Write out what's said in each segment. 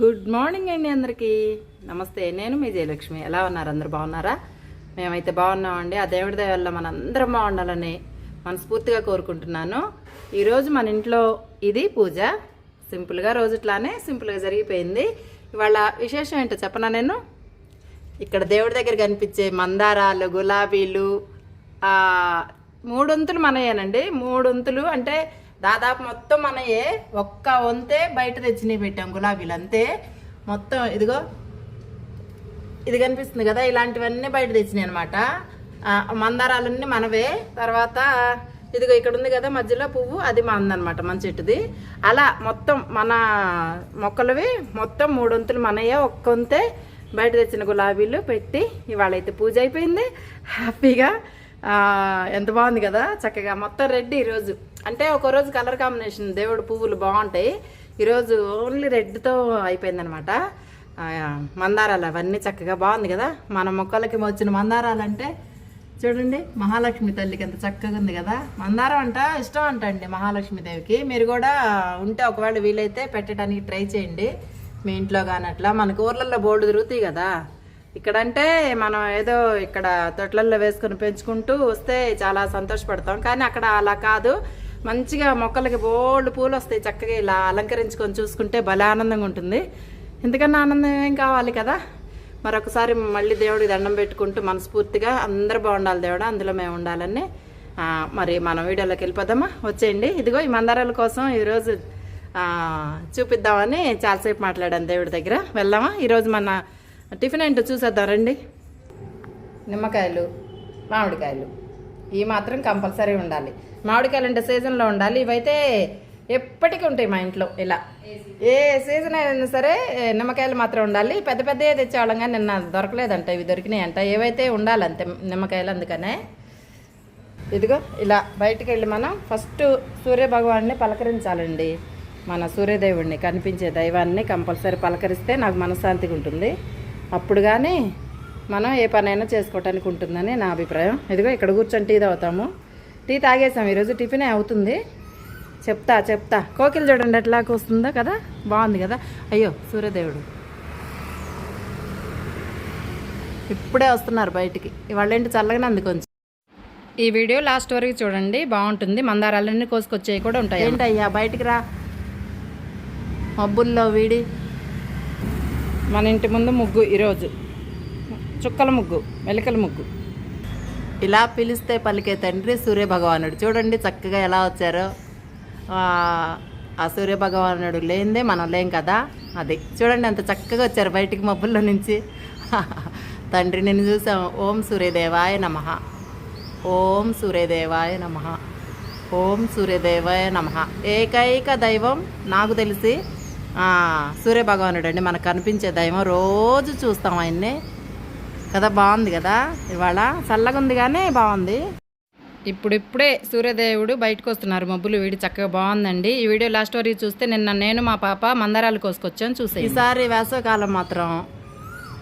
Good morning అండి అందరికీ. నమస్తే నేను మీ జయలక్ష్మి. ఎలా ఉన్నారు? అందరు బాగున్నారా? మేమైతే బాగున్నామండి. ఆ దేవుడి దయవల్ల మన మనందరం బాగుండాలని మనస్ఫూర్తిగా కోరుకుంటున్నాను. ఈరోజు మన ఇంట్లో ఇది పూజ. సింపుల్గా రోజు ఇట్లానే సింపుల్గా జరిగిపోయింది. ఇవాళ విశేషం ఏంటో చెప్పనా నేను? ఇక్కడ దేవుడి దగ్గర కనిపించే మందారాలు గులాబీలు మూడొంతులు మనయేనండి. మూడొంతులు అంటే దాదాపు మొత్తం మనయే ఒక్క వంతే బయట తెచ్చినవి పెట్టాం గులాబీలు అంతే. మొత్తం ఇదిగో ఇది కనిపిస్తుంది కదా ఇలాంటివన్నీ బయట తెచ్చినాయి అనమాట మందారాలన్నీ మనవే. తర్వాత ఇదిగో ఇక్కడ ఉంది కదా మధ్యలో పువ్వు అది మందనమాట మన చెట్టుది. అలా మొత్తం మన మొక్కలవి మొత్తం మూడొంతులు మనయే ఒక్క వంతే బయట తెచ్చిన గులాబీలు పెట్టి ఇవాళ అయితే పూజ అయిపోయింది. హ్యాపీగా ఎంత బాగుంది కదా చక్కగా. మొత్తం రెడ్ ఈరోజు. అంటే ఒక రోజు కలర్ కాంబినేషన్ దేవుడు పువ్వులు బాగుంటాయి. ఈరోజు ఓన్లీ రెడ్తో అయిపోయిందనమాట. మందారాలు అవన్నీ చక్కగా బాగుంది కదా. మన మొక్కలకి వచ్చిన మందారాలు అంటే చూడండి మహాలక్ష్మి తల్లికి ఎంత చక్కగా ఉంది కదా. మందారం అంట ఇష్టం అంట అండి మహాలక్ష్మి దేవికి. మీరు కూడా ఉంటే ఒకవేళ వీలైతే పెట్టడానికి ట్రై చేయండి. మీ ఇంట్లో కానీ అట్లా. మనకు ఊర్లలో బోర్డు తిరుగుతాయి కదా. ఇక్కడంటే మనం ఏదో ఇక్కడ తొట్లల్లో వేసుకొని పెంచుకుంటూ వస్తే చాలా సంతోషపడతాం. కానీ అక్కడ అలా కాదు. మంచిగా మొక్కలకి బోల్డ్ పూలు వస్తాయి చక్కగా ఇలా అలంకరించుకొని చూసుకుంటే భలే ఆనందంగా ఉంటుంది. ఎందుకన్నా ఆనందం ఏం కావాలి కదా? మరొకసారి మళ్ళీ దేవుడికి దండం పెట్టుకుంటూ మనస్ఫూర్తిగా అందరు బాగుండాలి దేవుడు అందులో మేము ఉండాలని మరి మనం వీడియోలోకి వెళ్ళిపోదామా? వచ్చేయండి. ఇదిగో ఈ మందారాల కోసం ఈరోజు చూపిద్దామని చాలాసేపు మాట్లాడాను దేవుడి దగ్గర. వెళ్దామా? ఈరోజు మన టిఫిన్ ఏంటో చూసేద్దాం రండి. నిమ్మకాయలు మామిడికాయలు. ఈ మాత్రం కంపల్సరీ ఉండాలి. మామిడికాయలు అంటే సీజన్లో ఉండాలి. ఇవైతే ఎప్పటికీ ఉంటాయి మా ఇంట్లో ఇలా. ఏ సీజన్ అయినా సరే నిమ్మకాయలు మాత్రం ఉండాలి. పెద్ద పెద్దవి తెచ్చేవాళ్ళం కానీ నిన్న దొరకలేదంట. ఇవి దొరికినాయి అంట ఏవైతే ఉండాలి అంతే నిమ్మకాయలు అందుకనే. ఇదిగో ఇలా బయటికి వెళ్ళి మనం ఫస్ట్ సూర్య భగవాన్ని పలకరించాలండి. మన సూర్యదేవుడిని కనిపించే దైవాన్ని కంపల్సరీ పలకరిస్తే నాకు మనశ్శాంతిగా ఉంటుంది అప్పుడు కానీ మనం ఏ పనైనా చేసుకోవటానికి ఉంటుందని నా అభిప్రాయం. ఇదిగో ఇక్కడ కూర్చొని టీ తాగుతాము. టీ తాగేసాం ఈరోజు టిఫినే అవుతుంది. చెప్తా చెప్తా. కోకిలు చూడండి ఎట్లా వస్తుందో కదా? బాగుంది కదా? అయ్యో సూర్యదేవుడు. ఇప్పుడే వస్తున్నారు బయటికి. ఇవాళ ఏంటి చల్లగానే ఉంది కొంచెం? ఈ వీడియో లాస్ట్ వరకు చూడండి. బాగుంటుంది. మందారాలన్నీ కోసుకొచ్చేవి కూడా ఉంటాయి. ఏంటయ్యా? బయటికి రా. మబ్బుల్లో వీడి. మన ఇంటి ముందు ముగ్గు ఈరోజు. చుక్కల ముగ్గు మెలికల ముగ్గు. ఇలా పిలిస్తే పలికే తండ్రి సూర్య భగవానుడు చూడండి చక్కగా ఎలా వచ్చారో. ఆ, సూర్యభగవానుడు సూర్య భగవానుడు లేనిదే మనం లేం కదా. అది చూడండి అంత చక్కగా వచ్చారు బయటికి మబ్బుల్లో నుంచి. తండ్రి నేను చూసాము ఓం సూర్యదేవాయ నమ. ఓం సూర్యదేవాయ నమ. ఓం సూర్యదేవాయ నమ. ఏకైక దైవం నాకు తెలిసి సూర్యభగవానుడు సూర్య భగవానుడు అండి మనకు కనిపించే దైవం. రోజు చూస్తాం ఆయన్ని. కదా బాగుంది కదా ఇవాళ? చల్లగా ఉంది కానీ బాగుంది. ఇప్పుడిప్పుడే సూర్యదేవుడు బయటకు వస్తున్నారు మబ్బులు వీడి చక్కగా బాగుందండి. ఈ వీడియో లాస్ట్ వరకు చూస్తే నిన్న నేను మా పాప మందారాలు కోసుకొచ్చాను చూసే ఈసారి వేసవకాలం మాత్రం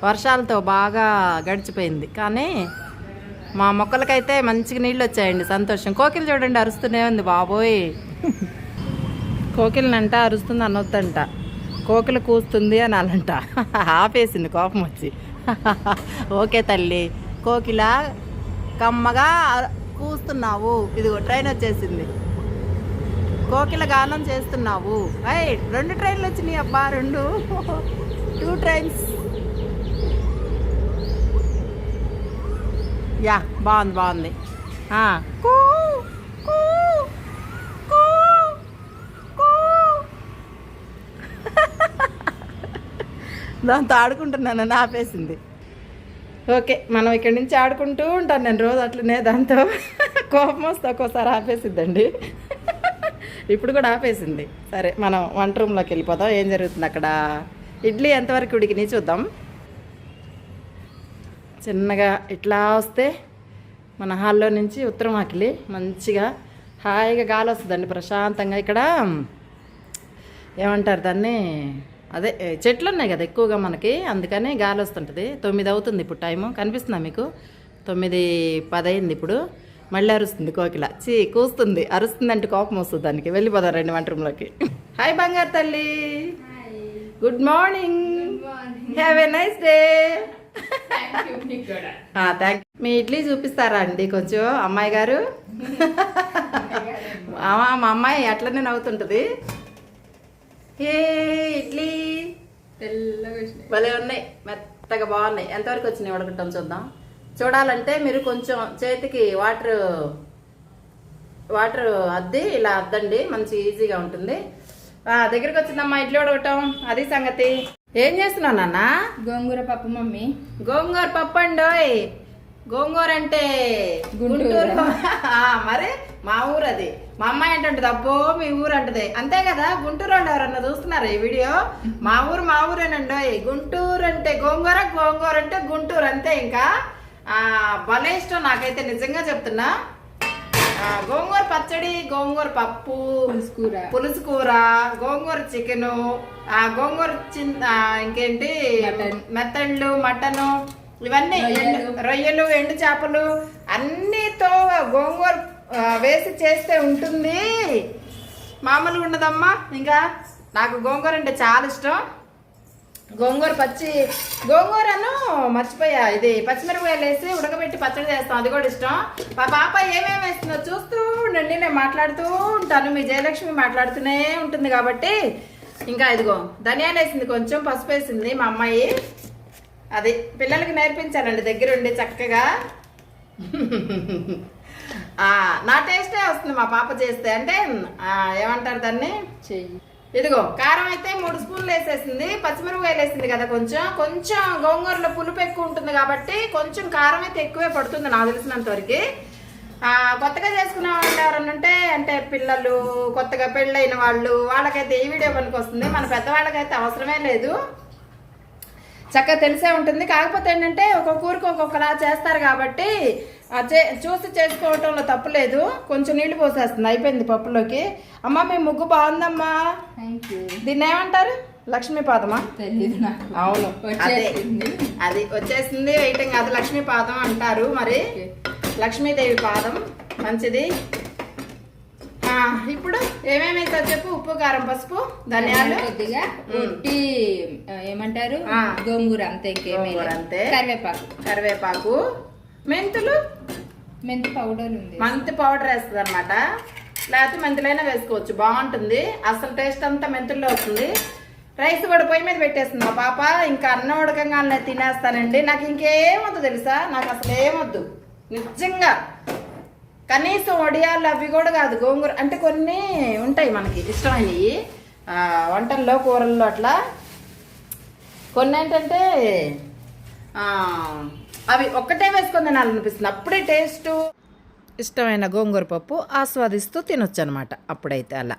వర్షాలతో బాగా గడిచిపోయింది. కానీ మా మొక్కలకైతే మంచిగా నీళ్ళు వచ్చాయండి. సంతోషం. కోకిలు చూడండి అరుస్తూనే ఉంది బాబోయ్. కోకిలనంట అరుస్తుంది అనొద్దంట. కోకిల కూస్తుంది అని అనంట ఆపేసింది కోపం వచ్చి. ఓకే తల్లి. కోకిల కమ్మగా కూస్తున్నావు. ఇదిగో ట్రైన్ వచ్చేసింది. కోకిల గానం చేస్తున్నావు. అయ్ రెండు ట్రైన్లు వచ్చినాయి అబ్బా రెండు. టూ ట్రైన్స్ యా బాగుంది బాగుంది. కూ, కూ, కూ. దాంతో ఆడుకుంటున్నాను ఆపేసింది. ఓకే మనం ఇక్కడి నుంచి ఆడుకుంటూ ఉంటాను నేను రోజు అట్లనే దాంతో. కోపం వస్తే ఒక్కోసారి ఆపేసిద్దండి. ఇప్పుడు కూడా ఆపేసింది. సరే మనం వంట రూమ్లోకి వెళ్ళిపోదాం. ఏం జరుగుతుంది అక్కడ? ఇడ్లీ ఎంతవరకు ఉడికినాయి చూద్దాం. చిన్నగా ఇట్లా వస్తే మన హాల్లో నుంచి ఉత్తరం ఆకిలి. మంచిగా హాయిగా గాలి వస్తుందండి ప్రశాంతంగా. ఇక్కడ ఏమంటారు దాన్ని? అదే చెట్లు ఉన్నాయి కదా ఎక్కువగా మనకి అందుకని గాలి వస్తుంటుంది. తొమ్మిది అవుతుంది ఇప్పుడు టైము. కనిపిస్తుందా మీకు? తొమ్మిది పది అయింది ఇప్పుడు. మళ్ళీ అరుస్తుంది కోకిల. చీ కూస్తుంది. అరుస్తుంది అంటే కోపం వస్తుంది దానికి. వెళ్ళిపోదాం రండి వంట రూమ్లోకి. హాయ్ బంగారు తల్లి. Good morning have a nice day thank మీ ఇడ్లీ చూపిస్తారా అండి కొంచెం? అమ్మాయి గారు? మా అమ్మాయి అట్లనే నవ్వుతుంటది. ఏ ఇడ్లీ? భలే ఉన్నాయి. మెత్తగా బాగున్నాయి. ఎంతవరకు వచ్చినాయి ఉడకటం చూద్దాం. చూడాలంటే మీరు కొంచెం చేతికి వాటర్ వాటర్ అద్ది ఇలా అద్దండి. మంచి ఈజీగా ఉంటుంది. ఆ, దగ్గరికి వచ్చిందమ్మా ఇడ్లీ ఉడకటం అది సంగతి. ఏం చేస్తున్నావు నాన్న? గోంగూర పప్పు మమ్మీ. గోంగూర పప్పు అండోయ్. గోంగూర అంటే గుంటూరు. మరి? మా ఊరు అది మా అమ్మాయి అంటుంటది అబ్బో మీ ఊరు అంటది. అంతే కదా? గుంటూరు వాళ్ళు ఎవరన్నా చూస్తున్నారా ఈ వీడియో? మా ఊరు మా ఊరేనండోయ్ గుంటూరు అంటే గోంగూర గోంగూర అంటే గుంటూరు అంతే ఇంకా? ఆ, భలే ఇష్టం నాకైతే నిజంగా చెప్తున్నా. గోంగూర పచ్చడి గోంగూర పప్పు పులుసు కూర పులుసు కూర గోంగూర చికెన్ గోంగూర చిన్ ఆ, ఇంకేంటి. మెత్తళ్ళు మటను ఇవన్నీ రొయ్యలు. ఎండు- చేపలు అన్నితో గోంగూర వేసి చేస్తే ఉంటుంది. మామూలుగా ఉండదమ్మా. ఇంకా నాకు గోంగూర అంటే చాలా ఇష్టం. గోంగూర పచ్చి గోంగూరను మర్చిపోయా. ఇది పచ్చిమిరపకాయలు వేసి ఉడకబెట్టి పచ్చడి చేస్తాం. అది కూడా ఇష్టం. మా పాప ఏమేమి వేస్తుందో చూస్తూ ఉండండి. నేను మాట్లాడుతూ ఉంటాను. మీ జయలక్ష్మి మాట్లాడుతూనే ఉంటుంది కాబట్టి. ఇంకా ఇదిగో ధనియాలు వేసింది కొంచెం పసుపు వేసింది మా అమ్మాయి. అది పిల్లలకి నేర్పించానండి. దగ్గరుండి చక్కగా. నా టేస్టే వస్తుంది మా పాప చేస్తే. అంటే ఏమంటారు దాన్ని? చెయ్యి. ఇదిగో కారం అయితే మూడు స్పూన్లు వేసేసింది. పచ్చిమిరపకాయలు వేసింది కదా కొంచెం. కొంచెం గోంగూరలో పులుపు ఎక్కువ ఉంటుంది కాబట్టి కొంచెం కారం అయితే ఎక్కువే పడుతుంది నాకు తెలిసినంత వరకు. ఆ, కొత్తగా చేసుకునే వాళ్ళు ఉంటే అంటే పిల్లలు కొత్తగా పెళ్ళైన వాళ్ళు వాళ్ళకైతే ఈ వీడియో పనికి వస్తుంది. మన పెద్దవాళ్ళకైతే అవసరమే లేదు. చక్కగా తెలిసే ఉంటుంది. కాకపోతే ఏంటంటే ఒక్కొక్క ఊరికి ఒక్కొక్కలా చేస్తారు కాబట్టి చే చూసి చేసుకోవటంలో తప్పులేదు. కొంచెం నీళ్ళు పోసేస్తుంది. అయిపోయింది పప్పులోకి. అమ్మ మీ ముగ్గు బాగుందమ్మా. దీన్ని ఏమంటారు? లక్ష్మీపాదమా తెలీదు నాకు. అవును. అదే. వచ్చేసింది. వెయిటింగ్ అది లక్ష్మీపాదం అంటారు మరి. లక్ష్మీదేవి పాదం. మంచిది. ఇప్పుడు ఏమేమి చెప్పు? ఉప్పు కారం పసుపు ధనియాలు. కొద్దిగా ఉట్టి ఏమంటారు. గోంగూర అంతే. అంతే. కరివేపాకు. కరివేపాకు. మెంతులు? మెంతి పౌడర్ ఉంది. మెంతి పౌడర్ వేస్తుంది అనమాట లేకపోతే మెంతులైనా వేసుకోవచ్చు. బాగుంటుంది. అసలు టేస్ట్ అంతా మెంతుల్లో వస్తుంది రైస్ కూడా పొయ్యి మీద పెట్టేస్తుంది మా పాప. ఇంకా అన్నం ఉడకంగానే తినేస్తానండి. నాకు ఇంకేం వద్దు తెలుసా? నాకు అసలు ఏమొద్దు నిజంగా. కనీసం వడియాలు అవి కూడా కాదు. గోంగూర అంటే కొన్ని ఉంటాయి మనకి ఇష్టమైనవి. వంటల్లో కూరల్లో అట్లా. కొన్ని ఏంటంటే అవి ఒక్కటే వేసుకొని తినాలనిపిస్తుంది అప్పుడే టేస్ట్ ఇష్టమైన గోంగూర పప్పు ఆస్వాదిస్తూ తినొచ్చు అనమాట అప్పుడైతే అలా.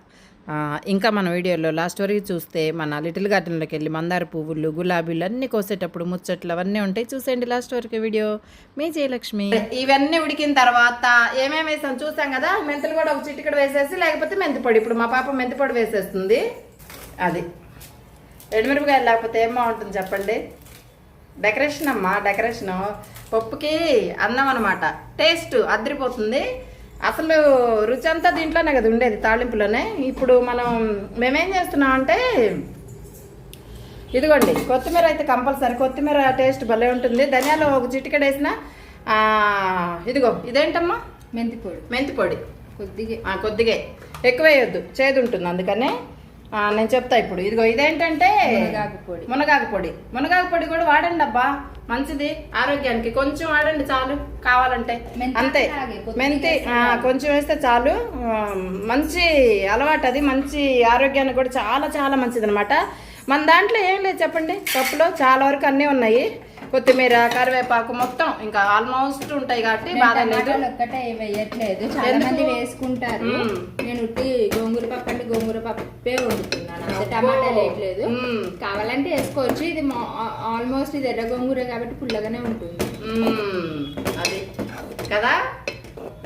ఇంకా మన వీడియోలో లాస్ట్ వరకు చూస్తే మన లిటిల్ గార్డెన్లోకి వెళ్ళి మందార పువ్వులు గులాబీలు అన్నీ కోసేటప్పుడు ముచ్చట్లు అవన్నీ ఉంటాయి. చూసేయండి లాస్ట్ వరకు వీడియో. మీ జయలక్ష్మి. ఇవన్నీ ఉడికిన తర్వాత ఏమేమి వేసాం చూసాం కదా? మెంతులు కూడా ఒక చిటికడ వేసేసి లేకపోతే మెంతి పొడి ఇప్పుడు మా పాప మెంతి పొడి వేసేస్తుంది. అది. ఎండుమిరపకాయలు లేకపోతే ఏం బాగుంటుంది చెప్పండి? డెకరేషన్ అమ్మా డెకరేషన్ పప్పుకి అన్నం అనమాట టేస్ట్ అదిరిపోతుంది. అసలు రుచి అంతా దీంట్లోనే కదా ఉండేది తాళింపులోనే ఇప్పుడు మనం మేమేం చేస్తున్నాం అంటే ఇదిగోండి కొత్తిమీర అయితే కంపల్సరీ. కొత్తిమీర టేస్ట్ భలే ఉంటుంది. ధనియాలు ఒక చిటికెడ వేసిన ఇదిగో ఇదేంటమ్మా? మెంతి పొడి మెంతి పొడి కొద్దిగా. కొద్దిగా ఎక్కువ వేయొద్దు చేదు ఉంటుంది అందుకనే. నేను చెప్తా ఇప్పుడు. ఇదిగో ఇదేంటంటే మునగాకు పొడి. మునగాకు పొడి. మునగాకు పొడి కూడా వాడండి అబ్బా. మంచిది. ఆరోగ్యానికి కొంచెం వాడండి చాలు. కావాలంటే. అంతే. మెంతి కొంచెం వేస్తే చాలు. మంచి అలవాటు అది. మంచి ఆరోగ్యానికి కూడా చాలా చాలా మంచిది అనమాట మన దాంట్లో ఏం లేదు చెప్పండి. పప్పులో చాలా వరకు అన్నీ ఉన్నాయి. కొత్తిమీర కరివేపాకు మొత్తం ఇంకా ఆల్మోస్ట్ ఉంటాయి కాబట్టి బాధ లేదు. ఒక్కటే వేయట్లేదు. చాలా? మంది వేసుకుంటారు. నేను ఉట్టి గోంగూర పప్పు అంటే గోంగూర పప్పే వండుతున్నాను. వేయట్లేదు. మ్మ్. కావాలంటే వేసుకోవచ్చు. ఇది ఆల్మోస్ట్ ఇది ఎర్ర గోంగూర కాబట్టి పుల్లగానే ఉంటుంది. అది కదా?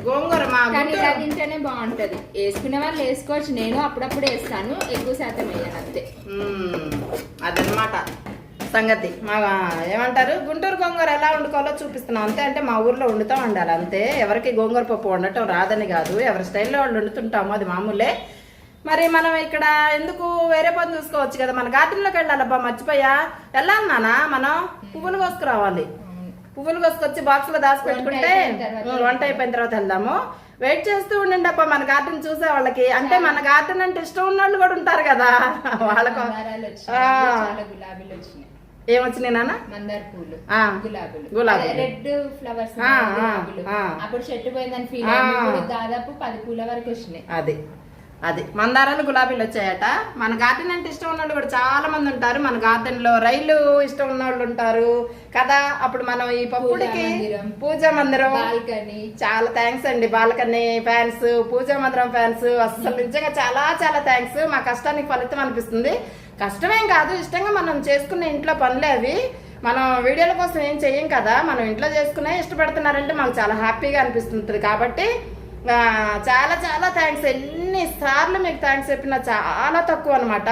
గోంగూర కానీ గుంటూరు- ఇలా తింటేనే బాగుంటది. వేసుకునే వాళ్ళు వేసుకోవచ్చు. నేను అప్పుడప్పుడు వేస్తాను. ఎక్కువ శాతం వేయను అంతే. అదనమాట సంగతి. మా ఏమంటారు? గుంటూరు గోంగూర ఎలా వండుకోవాలో చూపిస్తున్నాం. అంతే అంటే మా ఊర్లో వండుతాం ఉండాలి. అంతే. ఎవరికి గోంగూర పప్పు వండటం రాదని కాదు. ఎవరి స్టైల్లో వాళ్ళు వండుతుంటాము అది మామూలే. మరి మనం ఇక్కడ ఎందుకు వేరే పని చూసుకోవచ్చు కదా? మన గార్డెన్లోకి వెళ్ళాలబ్బా మర్చిపోయా? వెళ్ళాలి నాన్న మనం. పువ్వులు కోసుకురావాలి. పువ్వులు కోసుకొచ్చి బాక్స్లో దాచి పెట్టుకుంటే వంట అయిపోయిన తర్వాత వెళ్దాము. వెయిట్ చేస్తూ ఉండండి అబ్బా మన గార్డెన్ చూసే వాళ్ళకి. అంటే మన గార్డెన్ అంటే ఇష్టం ఉన్న వాళ్ళు కూడా ఉంటారు కదా. వాళ్ళకు గులాబీలు వచ్చినాయి. ఏమొచ్చినాయి నాన్న మందార పూలు. గులాబీలు గులాబీలు. Red flowers. అప్పుడు చెట్టు పోయిందని ఫీల్ దాదాపు పది పూల వరకు వచ్చినాయి అది అది మందారాలు గులాబీలు వచ్చాయట. మన గార్డెన్ అంటే ఇష్టం ఉన్న వాళ్ళు కూడా చాలా మంది ఉంటారు. మన గార్డెన్లో రైలు ఇష్టం ఉన్న వాళ్ళు ఉంటారు కదా. అప్పుడు మనం ఈ పప్పుడికి పూజా మందిరం. చాలా థ్యాంక్స్ అండి. బాలకని ఫ్యాన్స్ పూజా మందిరం ఫ్యాన్స్. అస్సలు నిజంగా చాలా చాలా థ్యాంక్స్. మా కష్టానికి ఫలితం అనిపిస్తుంది. కష్టమేం కాదు. ఇష్టంగా మనం చేసుకునే ఇంట్లో పనులే అవి. మనం వీడియోల కోసం ఏం చెయ్యం కదా. మనం ఇంట్లో చేసుకునే ఇష్టపడుతున్నారంటే మాకు చాలా హ్యాపీగా అనిపిస్తుంటుంది. కాబట్టి చాలా చాలా థ్యాంక్స్ ఎన్నిసార్లు మీకు థ్యాంక్స్ చెప్పినా చాలా తక్కువ అనమాట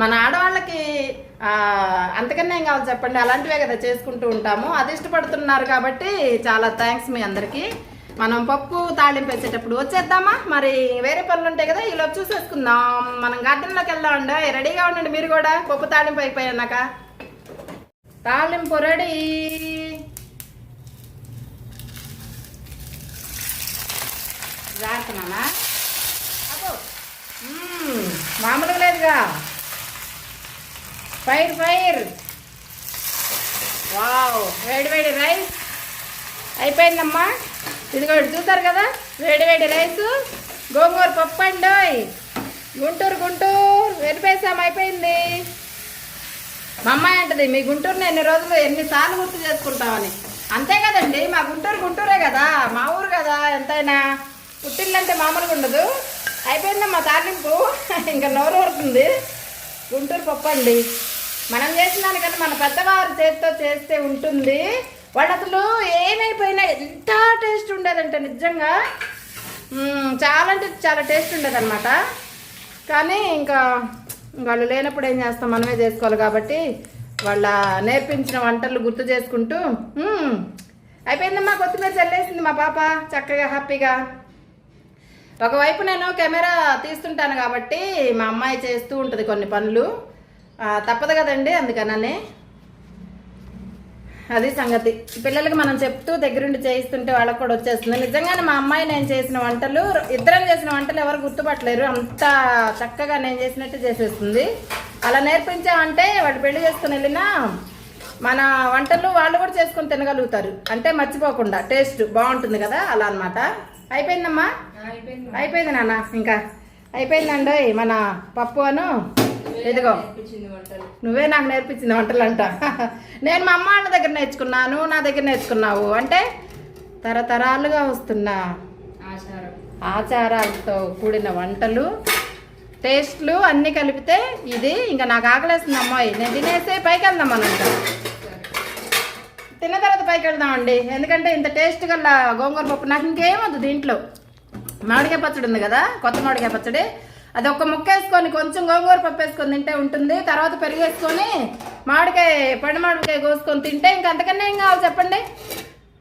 మన ఆడవాళ్ళకి అంతకన్నా ఏం కావాలి చెప్పండి? అలాంటివే కదా చేసుకుంటూ ఉంటాము. అది ఇష్టపడుతున్నారు కాబట్టి చాలా థ్యాంక్స్ మీ అందరికీ. మనం పప్పు తాళింపు వేసేటప్పుడు వచ్చేద్దామా? మరి వేరే పనులు ఉంటాయి కదా ఇలా చూసేసుకుందాం. మనం గార్డెన్లోకి వెళ్దామండి. రెడీగా ఉండండి మీరు కూడా. పప్పు తాళింపు అయిపోయాక. తాళింపు రెడీ జాగ్రత్తనా మామూలుగా లేదుగా. Fire fire wow. వేడి వేడి రైస్. అయిపోయిందమ్మా. ఇదిగో ఇటు చూసారు కదా వేడి వేడి రైస్. గోంగూర పప్పు అండోయ్ గుంటూరు గుంటూరు. వెరిపేసాం అయిపోయింది. మా అమ్మాయి అంటది మీ గుంటూరుని ఎన్ని రోజులు ఎన్నిసార్లు గుర్తు చేసుకుంటామని. అంతే కదండి మా గుంటూరు గుంటూరే కదా మా ఊరు కదా ఎంతైనా. పుట్టిల్లంటే మామూలుగా ఉండదు. అయిపోయిందమ్మా తాలింపు? ఇంకా నోరు ఊరుతుంది. గుంటూరు పప్పు అండి. మనం చేసిన దానికన్నా మన పెద్దవారి చేతితో చేస్తే ఉంటుంది. వాళ్ళు అసలు ఏమైపోయినా ఎంత టేస్ట్ ఉండేదంటే నిజంగా చాలా అంటే చాలా టేస్ట్ ఉండేదన్నమాట. కానీ ఇంకా వాళ్ళు లేనప్పుడు ఏం చేస్తాం? మనమే చేసుకోవాలి కాబట్టి వాళ్ళ నేర్పించిన వంటలు గుర్తు చేసుకుంటూ అయిపోయిందమ్మా కొత్తిమీర చల్లేసింది మా పాప చక్కగా హ్యాపీగా. ఒకవైపు నేను కెమెరా తీస్తుంటాను కాబట్టి మా అమ్మాయి చేస్తూ ఉంటుంది కొన్ని పనులు. తప్పదు కదండి అందుకనని. అది సంగతి. పిల్లలకి మనం చెప్తూ దగ్గరుండి చేయిస్తుంటే వాళ్ళకి కూడా వచ్చేస్తుంది. నిజంగానే మా అమ్మాయి నేను చేసిన వంటలు ఇద్దరం చేసిన వంటలు ఎవరు గుర్తుపట్టలేరు. అంత చక్కగా నేను చేసినట్టు చేసేస్తుంది. అలా నేర్పించామంటే వాళ్ళు పెళ్ళి చేసుకుని వెళ్ళినా మన వంటలు వాళ్ళు కూడా చేసుకొని తినగలుగుతారు. అంటే మర్చిపోకుండా. టేస్ట్ బాగుంటుంది కదా అలా అన్నమాట. అయిపోయిందమ్మా? అయిపోయింది నాన్న ఇంకా. అయిపోయిందండి మన పప్పు అను ఇదిగో. నువ్వే నాకు నేర్పించింది వంటలంట. నేను మా అమ్మ వాళ్ళ దగ్గర నేర్చుకున్నాను నా దగ్గర నేర్చుకున్నావు. అంటే తరతరాలుగా వస్తున్న ఆచారాలతో కూడిన వంటలు టేస్ట్లు అన్నీ కలిపితే ఇది ఇంకా నాకు ఆకలేస్తుంది అమ్మాయి నేను తినేసి పైకి వెళ్దాం మనం తిన్న తర్వాత పైకి వెళ్దామండి. ఎందుకంటే ఇంత టేస్ట్ గల గోంగూర పప్పు నాకు ఇంకేమొద్దు దీంట్లో. మామిడికాయ పచ్చడి ఉంది కదా కొత్త మామిడికాయ పచ్చడి. అది ఒక ముక్క వేసుకొని కొంచెం గోంగూర పప్పు వేసుకొని తింటే ఉంటుంది. తర్వాత పెరుగు వేసుకొని మామిడికాయ పండు మామిడికాయ కోసుకొని తింటే ఇంకా అంతకన్నా ఏం కావాలి చెప్పండి?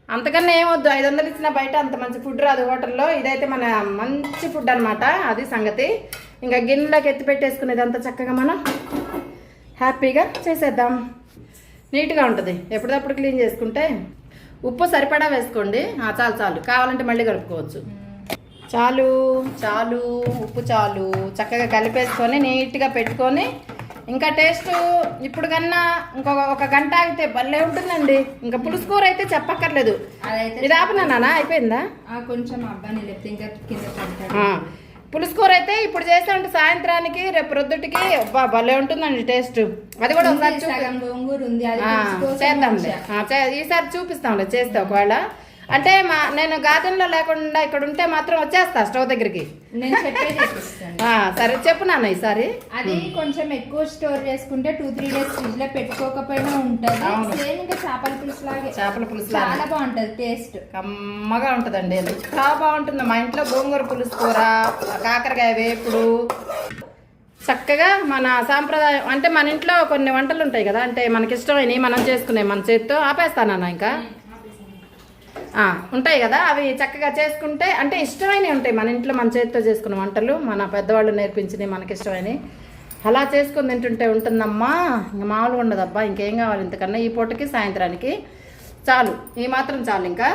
అంతకన్నా ఏమొద్దు ఐదు వందలు ఇచ్చిన బయట అంత మంచి ఫుడ్ రాదు హోటల్లో. ఇదైతే మన మంచి ఫుడ్ అనమాట అది సంగతి. ఇంకా గిన్నెలోకి ఎత్తి పెట్టేసుకునేది అంత చక్కగా మనం హ్యాపీగా చేసేద్దాం. నీట్గా ఉంటుంది. ఎప్పటికప్పుడు క్లీన్ చేసుకుంటే ఉప్పు సరిపడా వేసుకోండి. ఆ, చాలు చాలు. కావాలంటే మళ్ళీ కలుపుకోవచ్చు. చాలు చాలు ఉప్పు చాలు. చక్కగా కలిపేసుకొని నీట్గా పెట్టుకొని ఇంకా టేస్ట్ ఇప్పుడు కన్నా ఇంకొక ఒక గంట ఆగితే భలే ఉంటుందండి. ఇంకా పులుసు కూర అయితే చెప్పక్కర్లేదు. ఇది ఆపనా నాన్న అయిపోయిందా? కొంచెం అబ్బాని లేకపోతే ఇంకా కింద పడతాడు ఆ, పులుసు కూర అయితే ఇప్పుడు చేసామంటే సాయంత్రానికి రేపు ప్రొద్దుటికి అబ్బా భలే ఉంటుందండి టేస్ట్. అది కూడా ఒకసారి చూపి సగం గోంగూర ఉంది అది ఆ, పులుసు కోసం చేద్దాంలే. ఉంచా. ఆ, చే- ఈసారి చూపిస్తాంలే చేస్తే ఒకవేళ. అంటే మా నేను గార్డెన్లో లేకుండా ఇక్కడ ఉంటే మాత్రం వచ్చేస్తా స్టవ్ దగ్గరికి. నేను చెప్పే చేపిస్తాను ఆ, సరే చెప్పు నాన్న ఈసారి. అది కొంచెం ఎక్కువ స్టోర్ చేసుకుంటే టూ త్రీ డేస్ ఫ్రిడ్జ్లో పెట్టుకోకపోయినా ఉంటది. అవును. సేమ్ ఇంకా చేపల పులుసు లాగే చేపల పులుసు చాలా బాగుంటది టేస్ట్. కమ్మగా ఉంటుందండి అది. చాలా బాగుంటుంది. మా ఇంట్లో గోంగూర పులుసు కూర కాకరకాయ వేపుడు. చక్కగా మన సాంప్రదాయం అంటే మన ఇంట్లో కొన్ని వంటలు ఉంటాయి కదా అంటే మనకి ఇష్టమైనవి మనం చేసుకునే మన చేతితో ఆపేస్తానన్న ఇంకా. ఉంటాయి కదా అవి చక్కగా చేసుకుంటే అంటే ఇష్టమైనవి ఉంటాయి. మన ఇంట్లో మన చేతితో చేసుకున్న వంటలు మన పెద్దవాళ్ళు నేర్పించినవి మనకి ఇష్టమైనవి అలా చేసుకొని తింటుంటే ఉంటుందమ్మా ఇంకా మామూలుగా ఉండదబ్బా ఇంకేం కావాలి ఇంతకన్నా? ఈ పూటకి సాయంత్రానికి చాలు. ఈ మాత్రం చాలు ఇంకా.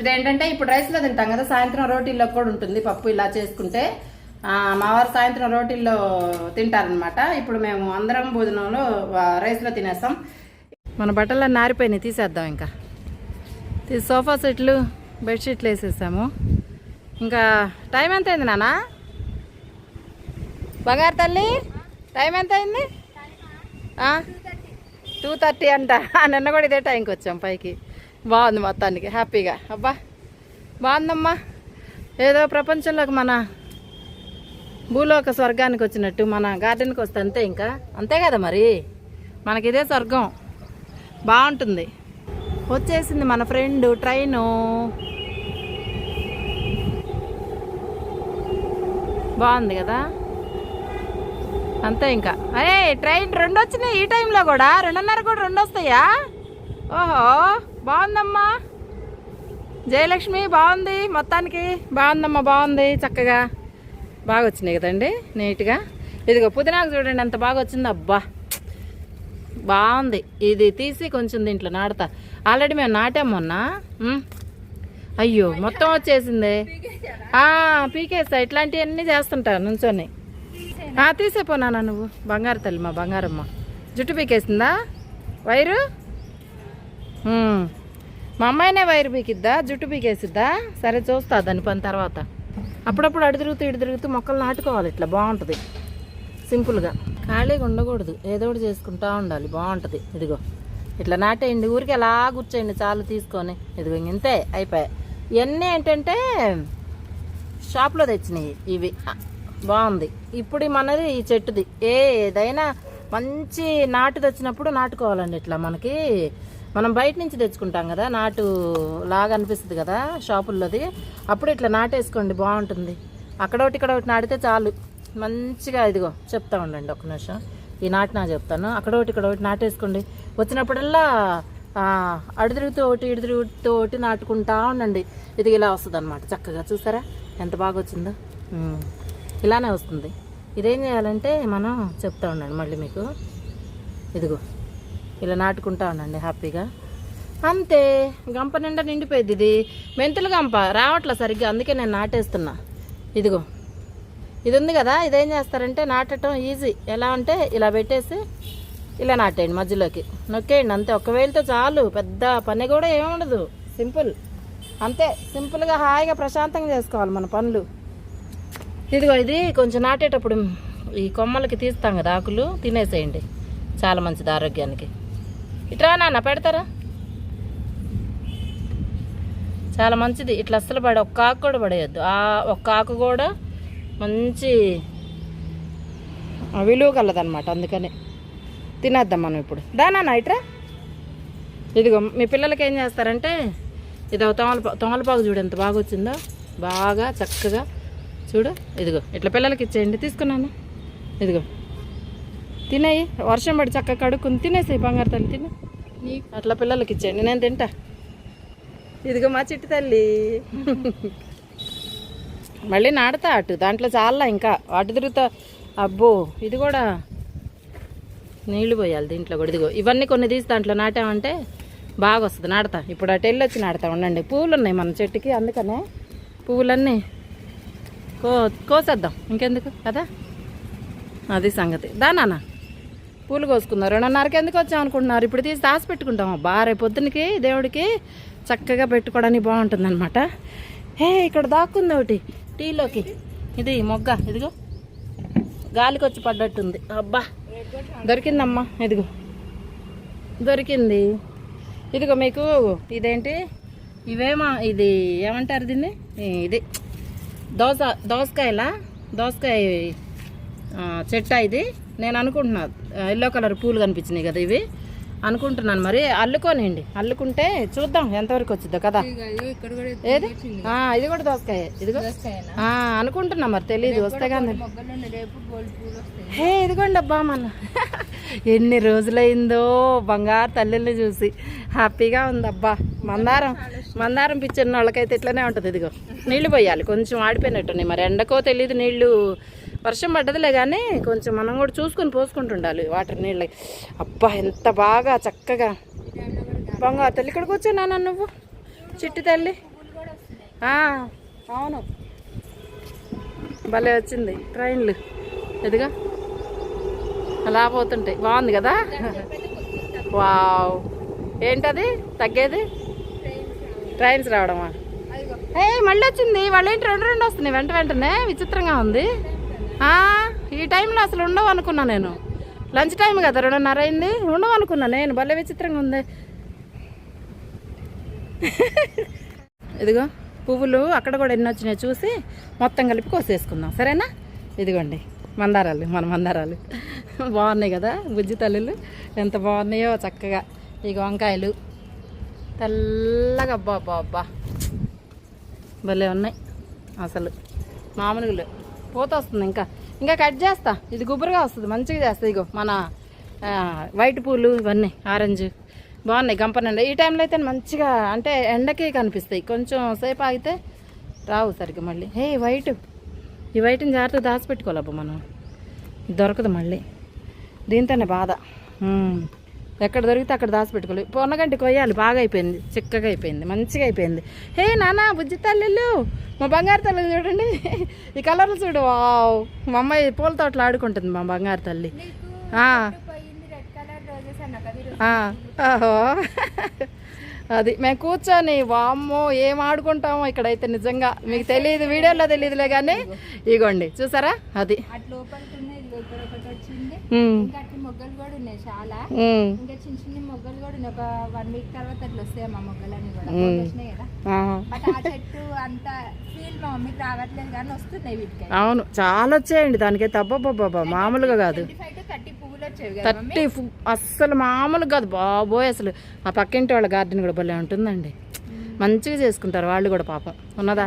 ఇదేంటంటే ఇప్పుడు రైస్లో తింటాం కదా సాయంత్రం రోటీల్లో కూడా ఉంటుంది పప్పు ఇలా చేసుకుంటే. మావారు మా వారు సాయంత్రం రోటీల్లో తింటారనమాట ఇప్పుడు మేము అందరం భోజనంలో రైస్లో తినేస్తాం. మన బట్టలన్నీ నారిపోయినాయి తీసేద్దాం ఇంకా. సోఫా సెట్లు బెడ్షీట్లు వేసేసాము. ఇంకా టైం ఎంత అయింది నాన్న? బంగారు తల్లి టైం ఎంత అయింది టూ థర్టీ అంట. నిన్న కూడా ఇదే టైంకి వచ్చాం పైకి. బాగుంది మొత్తానికి హ్యాపీగా. అబ్బా బాగుందమ్మా. ఏదో ప్రపంచంలోకి మన భూలోక స్వర్గానికి వచ్చినట్టు మన గార్డెన్కి వస్తే అంతే ఇంకా. అంతే కదా మరి? మనకి ఇదే స్వర్గం. బాగుంటుంది. వచ్చేసింది మన ఫ్రెండ్ ట్రైను. బాగుంది కదా? అంతే ఇంకా. అరే ట్రైన్ రెండు వచ్చినాయి ఈ టైంలో కూడా. రెండున్నర కూడా రెండు వస్తాయా? ఓహో బాగుందమ్మా. జయలక్ష్మి బాగుంది మొత్తానికి. బాగుందమ్మా బాగుంది చక్కగా. బాగా వచ్చినాయి కదండి నీట్గా. ఇదిగో పుదీనాకు చూడండి ఎంత బాగా వచ్చింది. అబ్బా. బాగుంది. ఇది తీసి కొంచెం దీంట్లో నాడతా ఆల్రెడీ మేము నాటాం మొన్న. అయ్యో మొత్తం వచ్చేసింది. పీకేస్తా. ఇట్లాంటివన్నీ చేస్తుంటా నుంచొని. ఆ, తీసేపోనా నువ్వు. బంగారు తల్లి మా బంగారమ్మ. జుట్టు పీకేసిందా? వైరు? మా అమ్మాయినే వైరు పీకిద్దా? జుట్టు పీకేసిద్దా? సరే చూస్తా దాని పని తర్వాత. అప్పుడప్పుడు అడు తిరుగుతూ ఇటు తిరుగుతూ మొక్కలు నాటుకోవాలి. ఇట్లా బాగుంటుంది. సింపుల్గా ఖాళీగా ఉండకూడదు. ఏదో ఒకటి చేసుకుంటా ఉండాలి. బాగుంటుంది. ఇదిగో. ఇట్లా నాటేయండి ఊరికి అలా కూర్చోండి చాలు తీసుకొని. ఇదిగో ఇంతే అయిపోయాయి. ఇవన్నీ ఏంటంటే షాప్లో తెచ్చినాయి ఇవి. బాగుంది. ఇప్పుడు మనది ఈ చెట్టుది. ఏ ఏదైనా మంచి నాటు తెచ్చినప్పుడు నాటుకోవాలండి ఇట్లా మనకి. మనం బయట నుంచి తెచ్చుకుంటాం కదా నాటు లాగా అనిపిస్తుంది కదా షాపుల్లోది. అప్పుడు ఇట్లా నాటేసుకోండి బాగుంటుంది. అక్కడ ఒకటి ఇక్కడ ఒకటి నాటితే చాలు. మంచిగా ఇదిగో చెప్తా ఉండండి ఒక నిమిషం. ఈ నాటినా చెప్తాను. అక్కడ ఒకటి ఇక్కడ ఒకటి నాటేసుకోండి. వచ్చినప్పుడల్లా అడు తిరుగుతూ ఒకటి ఇడు తిరుగుతూ ఒకటి నాటుకుంటా ఉండండి. ఇది ఇలా వస్తుంది అనమాట చక్కగా చూసారా? ఎంత బాగా వచ్చిందో. ఇలానే వస్తుంది. ఇదేం చేయాలంటే మనం చెప్తా ఉండండి మళ్ళీ మీకు. ఇదిగో ఇలా నాటుకుంటా ఉండండి హ్యాపీగా. అంతే. గంప నిండా నిండిపోయింది ఇది. మెంతులు గంప. రావట్లే సరిగ్గా. అందుకే నేను నాటేస్తున్నా. ఇదిగో ఇది ఉంది కదా ఇదేం చేస్తారంటే నాటటం ఈజీ ఎలా అంటే ఇలా పెట్టేసి ఇలా నాటేయండి మధ్యలోకి. నొక్కేయండి అంతే. ఒకవేళతో చాలు. పెద్ద పని కూడా ఏముండదు సింపుల్. అంతే. సింపుల్గా హాయిగా ప్రశాంతంగా చేసుకోవాలి మన పనులు. ఇదిగో ఇది కొంచెం నాటేటప్పుడు ఈ కొమ్మలకి తీస్తాం కదా ఆకులు. తినేసేయండి. చాలా మంచిది ఆరోగ్యానికి. ఇట్రా నాన్న పెడతారా? చాలా మంచిది. ఇట్లా అస్సలు పడే ఒక్క ఆకు కూడా పడేయద్దు. ఆ ఒక్క ఆకు కూడా మంచి విలువ కలదన్నమాట అందుకని. తినేద్దాం మనం ఇప్పుడు. దానా ఇట్రా ఇదిగో మీ పిల్లలకి ఏం చేస్తారంటే ఇది తొమలపా తొమలపాకు చూడు ఎంత బాగా వచ్చిందో బాగా చక్కగా చూడు ఇదిగో ఇట్లా పిల్లలకి ఇచ్చేయండి తీసుకున్నాను. ఇదిగో. తినేయి వర్షం పడి చక్కగా కడుక్కుని తినేసేయి బంగారు తల్లి తిను. అట్లా పిల్లలకి ఇచ్చేయండి నేను తింటా. ఇదిగో మా చిట్టి తల్లి. మళ్ళీ నాడతా అటు. దాంట్లో చాలా ఇంకా. అటు తిరుగుతా. అబ్బో ఇది కూడా నీళ్ళు పోయాలి దీంట్లో కూడా. ఇదిగో ఇవన్నీ కొన్ని తీసి దాంట్లో నాటామంటే బాగా వస్తుంది నాడతా ఇప్పుడు అటు వెళ్ళి వచ్చి నాడతా ఉండండి. పువ్వులు ఉన్నాయి మన చెట్టుకి. అందుకనే పువ్వులన్నీ కో కోసేద్దాం. ఇంకెందుకు? కదా? అది సంగతి. దానా పూలు కోసుకున్నారు రెండున్నరకి ఎందుకు వచ్చాం అనుకుంటున్నారు? ఇప్పుడు తీసి దాసి పెట్టుకుంటాం. అబ్బా రేపు పొద్దునకి దేవుడికి చక్కగా పెట్టుకోవడానికి బాగుంటుంది అనమాట హే ఇక్కడ దాక్కుంది ఒకటి. టీలోకి. ఇది మొగ్గ ఇదిగో. గాలికి వచ్చి పడ్డట్టుంది. అబ్బా! దొరికిందమ్మా ఇదిగో. దొరికింది. ఇదిగో మీకు ఇదేంటి? ఇవేమో? ఇది ఏమంటారు దీన్ని? ఇది. దోస దోసకాయలా? దోసకాయ చెట్ట చెట్టా ఇది. నేను అనుకుంటున్నా ఎల్లో కలర్ పూలు కనిపించినాయి కదా ఇవి. అనుకుంటున్నాను. మరి అల్లుకోనండి అల్లుకుంటే చూద్దాం ఎంతవరకు వచ్చిందో కదా. ఏది? ఇది కూడా దోసకాయ. ఇదిగో. అనుకుంటున్నా మరి తెలియదు వస్తే కానీ. హే ఇదిగోండి అబ్బా మన ఎన్ని రోజులైందో బంగారు తల్లిని చూసి. హ్యాపీగా ఉంది అబ్బా మందారం మందారం పిచ్చిన వాళ్ళకైతే ఇట్లనే ఉంటుంది ఇదిగో. నీళ్ళు పోయాలి. కొంచెం ఆడిపోయినట్టున్నాయి. మరి ఎండకో తెలియదు నీళ్ళు వర్షం పడ్డదిలే కానీ కొంచెం మనం కూడా చూసుకొని పోసుకుంటుండాలి వాటర్ నీళ్ళకి అబ్బా ఎంత బాగా చక్కగా. బంగారు తల్లి ఇక్కడికి వచ్చానా నువ్వు? చిట్టి తల్లి? అవును. భలే వచ్చింది ట్రైన్లు. ఎదుగా? అలా పోతుంటాయి. బాగుంది కదా? వావ్. ఏంటది? తగ్గేది? ట్రైన్స్ రావడమా? ఏ మళ్ళీ వచ్చింది. వాళ్ళు ఏంటి రెండు రెండు వస్తున్నాయి వెంట వెంటనే. విచిత్రంగా ఉంది. ఈ టైంలో అసలు ఉండవు అనుకున్నా నేను. లంచ్ టైం కదా రెండున్నర అయింది. ఉండవు అనుకున్నా నేను భలే విచిత్రంగా ఉంది. ఇదిగో పువ్వులు అక్కడ కూడా ఎన్ని వచ్చినాయి చూసి మొత్తం కలిపి కోసేసుకుందాం. సరేనా? ఇదిగోండి మందారాలు మన మందారాలు. బాగున్నాయి కదా బుజ్జి తల్లులు? ఎంత బాగున్నాయో చక్కగా. ఇక వంకాయలు. తెల్లగా అబ్బా అబ్బా అబ్బా. భలే ఉన్నాయి అసలు. మామూలుగా పూత వస్తుంది ఇంకా. ఇంకా కట్ చేస్తా. ఇది గుబురుగా వస్తుంది. మంచిగా చేస్తుంది ఇగో మన వైట్ పూలు ఇవన్నీ ఆరెంజ్. బాగున్నాయి గంపనండి ఈ టైంలో అయితే మంచిగా అంటే ఎండకి కనిపిస్తాయి. కొంచెం సేపు ఆగితే రావు సరిగ్గా మళ్ళీ. Hey white. ఈ వైట్ని జాగ్రత్తగా దాచిపెట్టుకోవాలబ్బా మనం. దొరకదు మళ్ళీ. దీంతోనే బాధ. ఎక్కడ దొరికితే అక్కడ దాచిపెట్టుకోవాలి. పొన్నగంటి కొయ్యాలి బాగా అయిపోయింది చిక్కగా అయిపోయింది మంచిగా అయిపోయింది. హే నాన్న బుజ్జి తల్లిళ్ళు మా బంగారు తల్లి చూడండి. ఈ కలర్లు చూడు వావ్. మా అమ్మాయి పూల తోటలో ఆడుకుంటుంది మా బంగారు తల్లి. అది మేము కూర్చొని వామ్మో ఏం ఆడుకుంటామో ఇక్కడైతే నిజంగా. మీకు తెలియదు వీడియోలో తెలియదులే కానీ ఇగోండి చూసారా? అది. ఇక్కడ ఒకటి వచ్చింది. ఇంకా అటు మొగ్గలు కూడా ఉన్నాయి చాలా. ఇంకా చిన్న చిన్న మొగ్గలు కూడా ఉన్నాయి. ఒక వన్ వీక్ తర్వాత అట్లా వస్తాయి మా మొగ్గలన్నీ కూడా. వచ్చినాయి కదా. ఆ. బట్ ఆ చెట్టు అంత ఫీల్ మా మమ్మీకి రావట్లేదు కానీ వస్తున్నాయి వీటికి అవును చాలా వచ్చాయండి దానికైతే. అబ్బబ్బబ్బబ్బా మామూలుగా కాదు. థర్టీ పువ్వులు వచ్చేవి కదా మమ్మీ? థర్టీ అస్సలు మామూలుగా కాదు బాబోయ్ అసలు. ఆ పక్కింటి వాళ్ళ గార్డెన్ కూడా భలే ఉంటుందండి. మంచిగా చేసుకుంటారు వాళ్ళు కూడా పాపం. ఉన్నదా?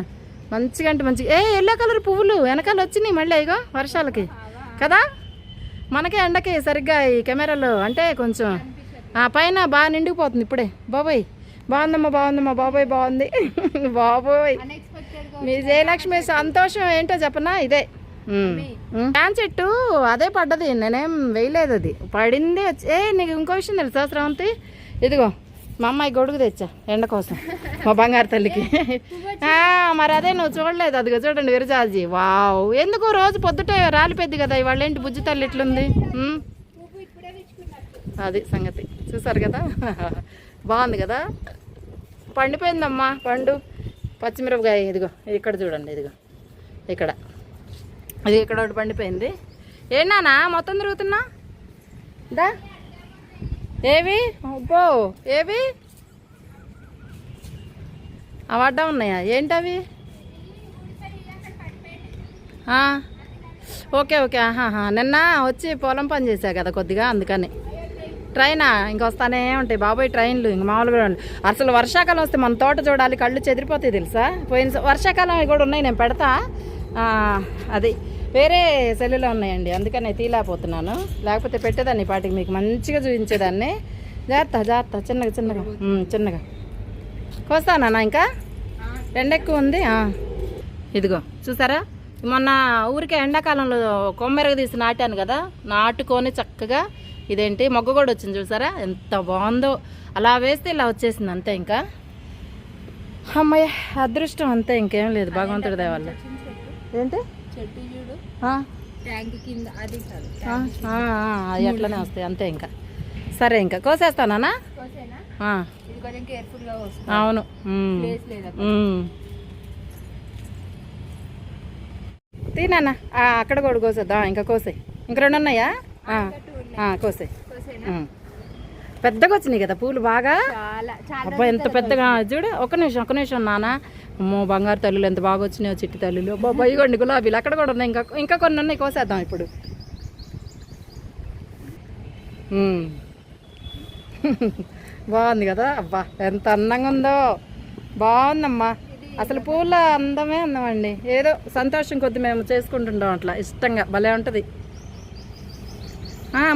మంచిగా అంటే మంచిగా ఏ ఎల్లో కలర్ పువ్వులు వెనకాల వచ్చినాయి మళ్ళీ ఇగో వర్షాలకి. కదా? మనకే ఎండకి సరిగ్గా ఈ కెమెరాలో అంటే కొంచెం ఆ పైన బాగా నిండిపోతుంది ఇప్పుడే. బాబోయ్. బాగుందమ్మా బాగుందమ్మా బాబోయ్ బాగుంది. బాబోయ్. మీ జయలక్ష్మి సంతోషం ఏంటో చెప్పనా? ఇదే. ఫ్యాన్ చెట్టు అదే పడ్డది. నేనేం వేయలేదు అది. పడింది ఏ నీకు ఇంకో విషయం తెలుసా శ్రావంతి? ఇదిగో మా అమ్మాయి గొడుగు తెచ్చా ఎండ కోసం. మా బంగారు తల్లికి. మరి అదే నువ్వు చూడలేదు అదిగో చూడండి విరజాజీ వావ్. ఎందుకు రోజు పొద్దుటే రాలిపోద్ది కదా ఇవాళ ఏంటి బుజ్జి తల్లి ఎట్లుంది? అది సంగతి. చూసారు కదా? బాగుంది కదా? పండిపోయిందమ్మా పండు. పచ్చిమిరపకాయ ఇదిగో ఇక్కడ చూడండి ఇదిగో ఇక్కడ. ఇది ఇక్కడ ఒకటి పండిపోయింది. ఏంటన్నా మొత్తం తిరుగుతున్నా? దా. ఏవి? అబ్బో ఏవి? అవి ఉన్నాయా? ఏంటవి? Okay okay. ఆహాహా నిన్న వచ్చి పొలం పని చేశా కదా కొద్దిగా అందుకని. ట్రైనా? ఇంకొస్తానే ఉంటాయి. బాబాయ్ ట్రైన్లు ఇంక మామూలుగా అసలు వర్షాకాలం వస్తే మన తోట చూడాలి కళ్ళు చెదిరిపోతాయి తెలుసా? పోయిన వర్షాకాలం కూడా ఉన్నాయి నేను పెడతా. అది. వేరే సెల్లులో ఉన్నాయండి అందుకని తీలేకపోతున్నాను లేకపోతే పెట్టేదాన్ని పాటికి మీకు. మంచిగా చూపించేదాన్ని. జాగ్రత్త జాగ్రత్త. చిన్నగా చిన్నగా. చిన్నగా. కోస్తానా ఇంకా? ఎండ ఎక్కువ ఉంది. ఇదిగో చూసారా? మొన్న ఊరికే ఎండాకాలంలో కొమ్మెరగ తీసి నాటాను కదా నాటుకొని చక్కగా ఇదేంటి మొగ్గ కూడా వచ్చింది చూసారా? ఎంత బాగుందో. అలా వేస్తే ఇలా వచ్చేసింది అంతే ఇంకా. అమ్మయ్య అదృష్టం అంతే ఇంకేం లేదు. భగవంతుడి వల్ల ఏంటి? అట్లనే వస్తాయి అంతే ఇంకా. సరే ఇంకా కోసేస్తానా కొంచెం కేర్ఫుల్గా వస్తుంది అవును. ప్లేస్ లేదా? ఉమ్. తినానా ఆ, అక్కడ కూడా కోసేద్దాం ఇంకా కోసే ఇంక రెండు ఉన్నాయా? కోసే. పెద్దగా వచ్చినాయి కదా పూలు బాగా? అబ్బా ఎంత పెద్దగా చూడు ఒక నిమిషం ఒక నిమిషం నాన్న. అమ్మో బంగారు తల్లులు ఎంత బాగా వచ్చినాయో చిట్టి తల్లులు. అబ్బా ఇగోండి గులాబీలు అక్కడ కూడా ఉన్నాయి. ఇంకా ఇంకా కొన్ని ఉన్నాయి కోసేద్దాం ఇప్పుడు. బాగుంది కదా? అబ్బా ఎంత అందంగా ఉందో. బాగుందమ్మా. అసలు పూల అందమే అందమండి. ఏదో సంతోషం కొద్ది మేము చేసుకుంటుంటాం అట్లా. ఇష్టంగా భలే ఉంటుంది.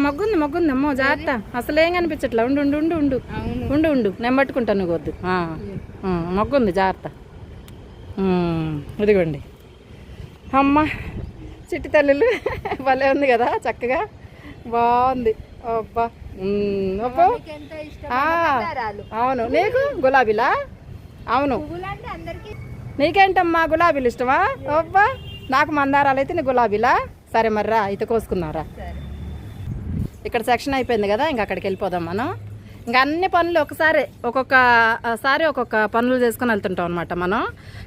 మొగ్గుంది మొగ్గుంది. అమ్మో జాగ్రత్త. అసలు ఏం కనిపించట్లా? ఉండు ఉండు ఉండు ఉండు. ఉండు ఉండు. నేను పట్టుకుంటాను నువ్వు వద్దు మొగ్గుంది జాగ్రత్త. ఇదిగోండి. అమ్మ చిట్టి తల్లులు. భలే ఉంది కదా చక్కగా. బాగుంది. అబ్బా. అవును. నీకు? గులాబీలా? అవును. నీకేంటమ్మా గులాబీలు ఇష్టమా? అబ్బా. నాకు మందారాలు అయితే నీ గులాబీలా? సరే మరి రా అయితే కోసుకుందాం సరే. ఇక్కడ సెక్షన్ అయిపోయింది కదా ఇంకా అక్కడికి వెళ్ళిపోదాం మనం. ఇంకా అన్ని పనులు ఒకసారి ఒక్కొక్క సారి ఒక్కొక్క పనులు చేసుకొని వెళ్తుంటాం అనమాట మనం.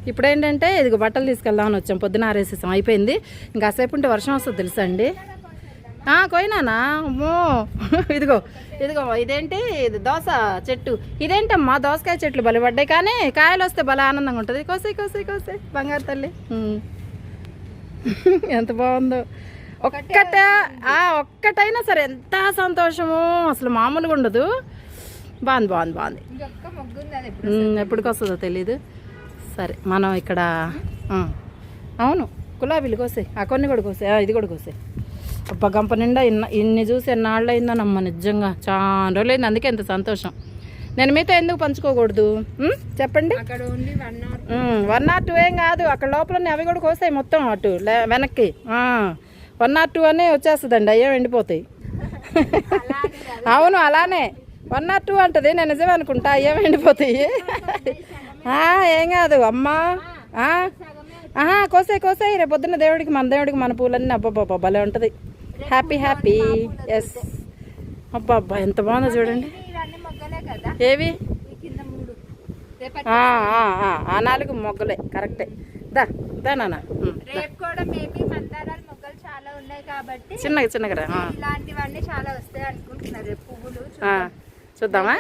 ఇప్పుడు ఏంటంటే ఇదిగో బట్టలు తీసుకెళ్దామని వచ్చాం పొద్దున ఆరేసేసాం అయిపోయింది. ఇంకా కాసేపు ఉంటే వర్షం వస్తుంది తెలుసా అండి? కోయినానా అమ్మో. ఇదిగో ఇదిగో ఇదేంటి? ఇది దోస చెట్టు. ఇదేంటమ్మా? దోసకాయ చెట్లు భలే పడ్డాయి. కానీ కాయలు వస్తే భలే ఆనందంగా ఉంటుంది. కోసే కోసే కోసే. బంగారు తల్లి. ఎంత బాగుందో. ఒక్కట ఒక్కటైనా సరే ఎంత సంతోషము. అసలు మామూలుగా ఉండదు. బాగుంది బాగుంది బాగుంది. ఇంకొక మొగ్గు ఉంది అది ఎప్పుడు ఉమ్, ఎప్పటికి వస్తుందో తెలీదు. సరే మనం ఇక్కడ అవును. గులాబీలు కోసే. ఆ కొన్ని కూడా కోసే. ఇది కూడా కోసే. అబ్బా గంప నిండా ఇన్న ఇన్ని చూసి ఎన్నాళ్ళు అయిందోనమ్మ నిజంగా. చాలా రోజులైంది అందుకే ఎంత సంతోషం. నేను మీతో ఎందుకు పంచుకోకూడదు? చెప్పండి. వన్ ఆర్ టూ ఏం కాదు. అక్కడ లోపల అవి కూడా కోసాయి మొత్తం అటు వెనక్కి. వన్ ఆర్ టూ అనే వచ్చేస్తుందండి. అయ్యో ఎండిపోతాయి. అవును అలానే. వన్ ఆర్ టూ అంటది. నేను నిజమే అనుకుంటా. అయ్యో ఎండిపోతాయి. ఏం కాదు. అమ్మా ఆ, ఆహా కోసే కోసే రేపు పొద్దున్న దేవుడికి మన దేవుడికి మన పూలన్నీ అబ్బాబ్బా భలే ఉంటుంది. హ్యాపీ హ్యాపీ ఎస్ అబ్బా అబ్బా ఎంత బాగుందో చూడండి. ఇవన్నీ మొగ్గలే కదా ఏవి ఆ, నాలుగు మొగ్గలే కరెక్టే. దా దా నాన్న. రేపు కూడా మేబీ మందారాల మొగ్గలు చాలా ఉన్నాయి కాబట్టి చిన్నగా చిన్నగా ఇలాంటివన్నీ చాలా వస్తాయి అనుకుంటున్నారు పువ్వులు చూద్దామా?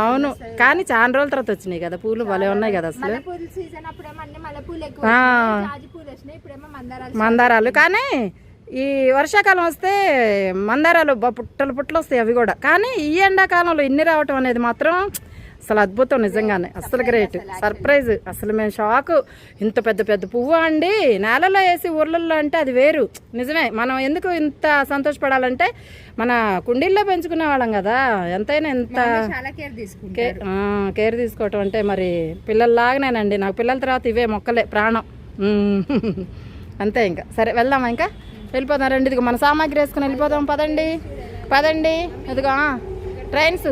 అవును. కానీ చాలా రోజుల తర్వాత వచ్చినాయి కదా పూలు భలే ఉన్నాయి కదా అసలు. మందారాలు కానీ ఈ వర్షాకాలం వస్తే మందారాలు పుట్టలు పుట్టలు వస్తాయి అవి కూడా. కానీ ఈ ఎండాకాలంలో ఇన్ని రావటం అనేది మాత్రం అసలు అద్భుతం నిజంగానే. అసలు గ్రేట్ సర్ప్రైజ్ అసలు మేము షాక్ ఇంత పెద్ద పెద్ద పువ్వు అండి. నేలలో వేసి ఊర్లలో అంటే అది వేరు. నిజమే. మనం ఎందుకు ఇంత సంతోషపడాలంటే మన కుండీల్లో పెంచుకునే వాళ్ళం కదా. ఎంతైనా ఎంత కేర్ తీసుకోవటం అంటే మరి పిల్లల్లాగానేనండి. నాకు పిల్లల తర్వాత ఇవే మొక్కలే ప్రాణం. అంతే ఇంకా. సరే వెళ్దామా ఇంకా? వెళ్ళిపోదాం. రండి ఇదిగో మన సామాగ్రి వేసుకుని వెళ్ళిపోదాం. పదండి. పదండి. ఇదిగో ట్రైన్స్.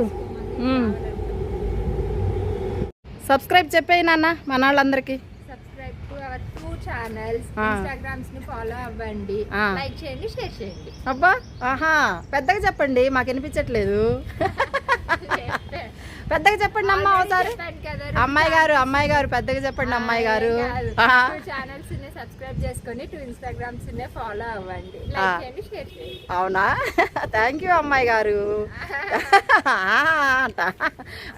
సబ్స్క్రైబ్ చెప్పేయి నాన్న మన వాళ్ళందరికీ subscribe to our two channels. ఇన్స్టాగ్రామ్స్ని follow అవ్వండి ఆ. లైక్ చేయండి షేర్ చేయండి అబ్బా ఆహా పెద్దగా చెప్పండి మాకు వినిపించట్లేదు పెద్దగా చెప్పండి అమ్మ కదా అమ్మాయి గారు అమ్మాయి గారు పెద్దగా చెప్పండి అమ్మాయి గారు. ఛానల్స్ సబ్స్క్రైబ్ చేసుకొని టూ ఇన్స్టాగ్రామ్స్ని ఫాలో అవ్వండి. అవునా? థ్యాంక్ యూ అమ్మాయి గారు. అంట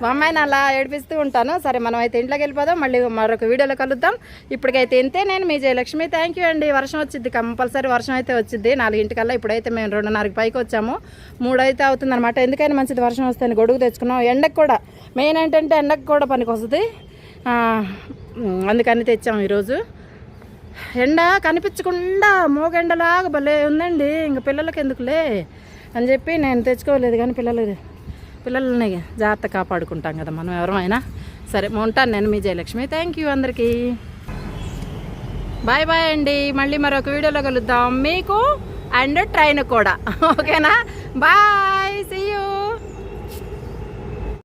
మా అమ్మాయిని అలా ఏడిపిస్తూ ఉంటాను. సరే మనం అయితే ఇంట్లోకి వెళ్ళిపోదాం. మళ్ళీ మరొక వీడియోలో కలుద్దాం. ఇప్పటికైతే ఇంతే. నేను మీ జయలక్ష్మి. థ్యాంక్ యూ అండి. వర్షం వచ్చింది కంపల్సరీ వర్షం అయితే వచ్చింది నాలుగింటికల్లా ఇప్పుడైతే మేము రెండున్నరకి పైకి వచ్చాము. మూడు అయితే అవుతుంది అనమాట ఎందుకని మంచిది వర్షం వస్తే గొడుగు తెచ్చుకున్నాం. ఎండకు కూడా మెయిన్ ఏంటంటే ఎండకు కూడా పనికి వస్తుంది అందుకని తెచ్చాము ఈరోజు. ఎండ కనిపించకుండా మోగెండలాగా భలే ఉందండి. ఇంక పిల్లలకి ఎందుకులే అని చెప్పి నేను తెచ్చుకోలేదు కానీ పిల్లలు పిల్లల్ని జాగ్రత్త కాపాడుకుంటాం కదా మనం ఎవరమైనా. సరే ఉంటాను నేను మీ జయలక్ష్మి. థ్యాంక్ యూ అందరికీ. బాయ్ బాయ్ అండి. మళ్ళీ మరొక వీడియోలో కలుద్దాం. మీకు అండ్ ట్రైన్ కూడా. ఓకేనా? Bye see you